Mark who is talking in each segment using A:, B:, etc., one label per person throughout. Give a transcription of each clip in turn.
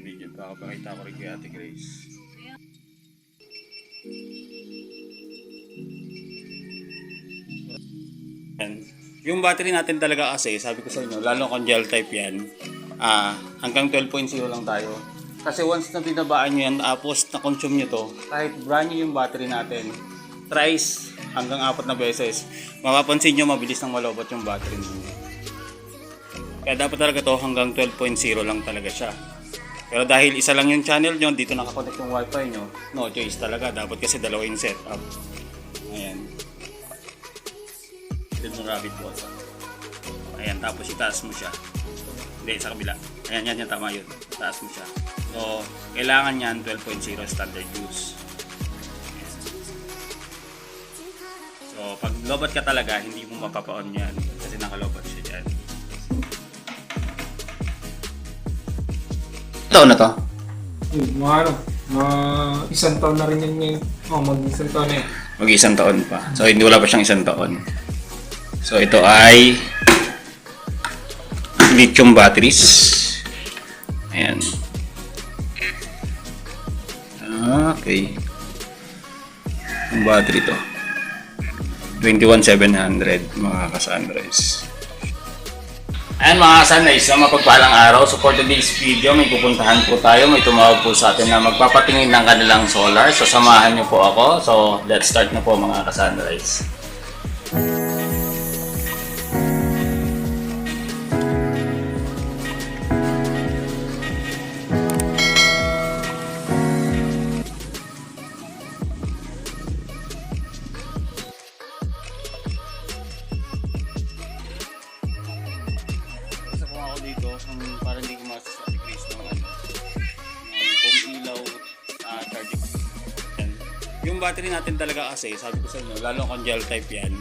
A: video. Papakita ko rin kay Ate Grace. Yan. Yung battery natin talaga kasi, sabi ko sa inyo, lalo kung gel type yan, ah, hanggang 12.0 lang tayo. Kasi once na binabaan nyo yan, tapos na-consume nyo to, kahit brand new yung battery natin, thrice hanggang apat na beses, mapapansin nyo mabilis nang malobot yung battery ninyo. Kaya dapat talaga to hanggang 12.0 lang talaga siya. Pero dahil isa lang yung channel nyo, dito nakakonect yung wifi nyo, no choice talaga. Dapat kasi dalawa yung setup. Ayan. Ito yung rabbit water. Ayan, tapos itaas mo siya. Hindi, sa kabila. Ayan, yan, yan, tama yun. Itaas mo siya. So, kailangan yan 12.0 standard use. Ayan. So, pag lobat ka talaga, hindi mo mapapaon yan. Kasi nakalobat siya
B: taon na to?
C: Yung mga ano, mga isang taon na rin yan ngayon. Oh, mag isang taon na yan.
A: mag isang taon pa. So, hindi wala pa siyang isang taon. So, ito ay lithium batteries. Ayan. Okay. Ang battery to. 21700 mga ka-sunrise. Ayan mga ka-sunrise, sa mapagpalang araw, so for today's video, may pupuntahan po tayo. May tumawag po sa atin na magpapatingin ng kanilang solar. So samahan niyo po ako. So let's start na po mga ka-sunrise. Dito, um, para hindi ko mas-decrease ng ano, ng kung ilaw ah, charging. Yan. Yung battery natin talaga kasi, sabi ko sa inyo, lalo kung gel type yan,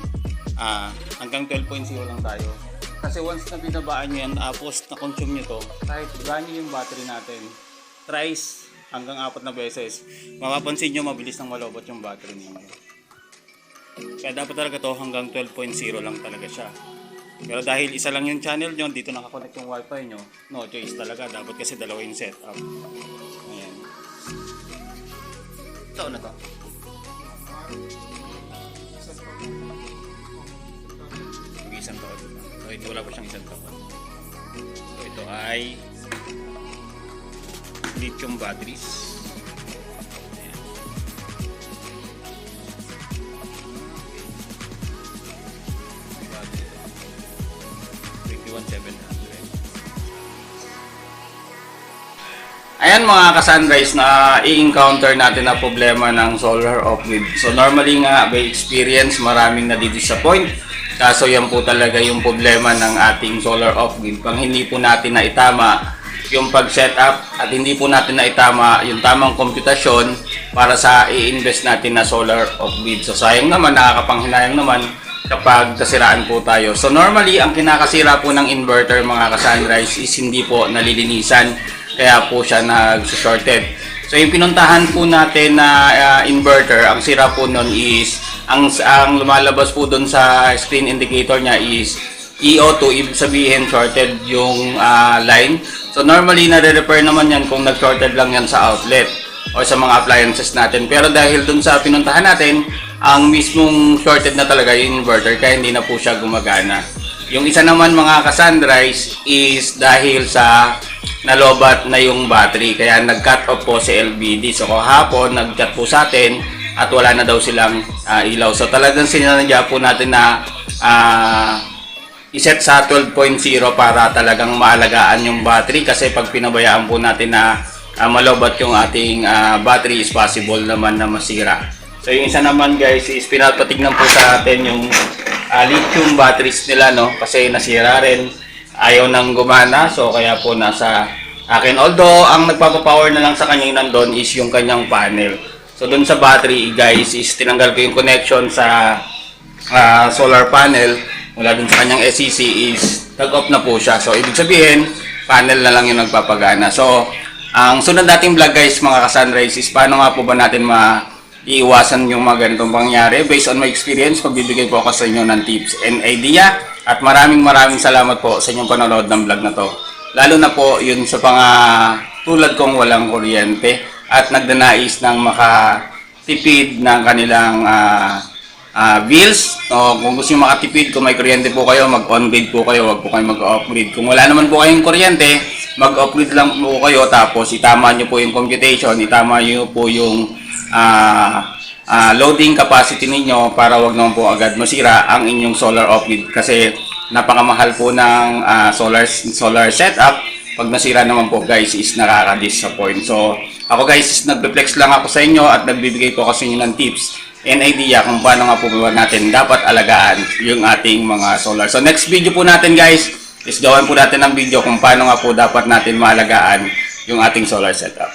A: ah, hanggang 12.0 lang tayo. Kasi once na binabaan nyo yan, tapos na-consume nyo to, kahit new yung battery natin, thrice hanggang apat na beses, mapapansin nyo mabilis nang malobot yung battery ninyo. Kaya dapat talaga to hanggang 12.0 lang talaga siya. Pero dahil isa lang yung channel nyo, dito nakakonect yung wifi nyo, no choice talaga. Dapat kasi dalawa yung setup. Ayan.
B: Taon na to?
A: Mag isang taon. So ito wala pa siyang isang taon. So ito ay lithium batteries. Ayan mga ka-sunrise na i-encounter natin na problema ng solar off-grid. So normally nga by experience maraming nadidisappoint. Kaso yan po talaga yung problema ng ating solar off-grid. Pag hindi po natin na itama yung pag-setup at hindi po natin na itama yung tamang komputasyon para sa i-invest natin na solar off-grid. So sayang naman, nakakapanghinayang naman kapag kasiraan po tayo. So normally, ang kinakasira po ng inverter mga ka-sunrise is hindi po nalilinisan kaya po siya nag-shorted. So yung pinuntahan po natin na ah, inverter, ang sira po nun is ang ang lumalabas po doon sa screen indicator niya is EO2, ibig sabihin shorted yung ah, line. So normally nare-repair naman yan kung nag-shorted lang yan sa outlet o sa mga appliances natin. Pero dahil dun sa pinuntahan natin, ang mismong shorted na talaga yung inverter kaya hindi na po siya gumagana. Yung isa naman mga ka-sunrise is dahil sa nalobat na yung battery kaya nag-cut off po si LBD. So kahapon nag-cut po sa atin at wala na daw silang ah, ilaw. So talagang sinanadya po natin na ah, iset sa 12.0 para talagang maalagaan yung battery kasi pag pinabayaan po natin na ah, malobat yung ating ah, battery is possible naman na masira. So yung isa naman guys is pinapatignan po sa atin yung ah, lithium batteries nila no kasi nasira rin ayaw nang gumana so kaya po nasa akin although ang nagpapapower na lang sa kanya yung nandun is yung kanyang panel. So doon sa battery guys is tinanggal ko yung connection sa ah, solar panel mula dun sa kanyang SCC is nag-off na po siya. So, ibig sabihin, panel na lang yung nagpapagana. So, ang sunod nating vlog guys, mga ka-sunrise, is paano nga po ba natin ma iiwasan yung mga ganitong pangyari. Based on my experience, pagbibigay po ako sa inyo ng tips and idea. At maraming maraming salamat po sa inyong panonood ng vlog na to. Lalo na po yun sa mga tulad kong walang kuryente at nagdanais ng makatipid ng kanilang ah, ah, bills. O kung gusto nyo makatipid, kung may kuryente po kayo, mag-on-grid po kayo, wag po kayo mag-off-grid. Kung wala naman po kayong kuryente, mag-off-grid lang po kayo, tapos itama nyo po yung computation, itama nyo po yung ah, ah, loading capacity ninyo para wag naman po agad masira ang inyong solar off-grid kasi napakamahal po ng ah, solar solar setup pag nasira naman po guys is nakaka-disappoint. So ako guys is nagre-flex lang ako sa inyo at nagbibigay po kasi inyo ng tips and idea kung paano nga po natin dapat alagaan yung ating mga solar. So next video po natin guys is gawin po natin ng video kung paano nga po dapat natin maalagaan yung ating solar setup.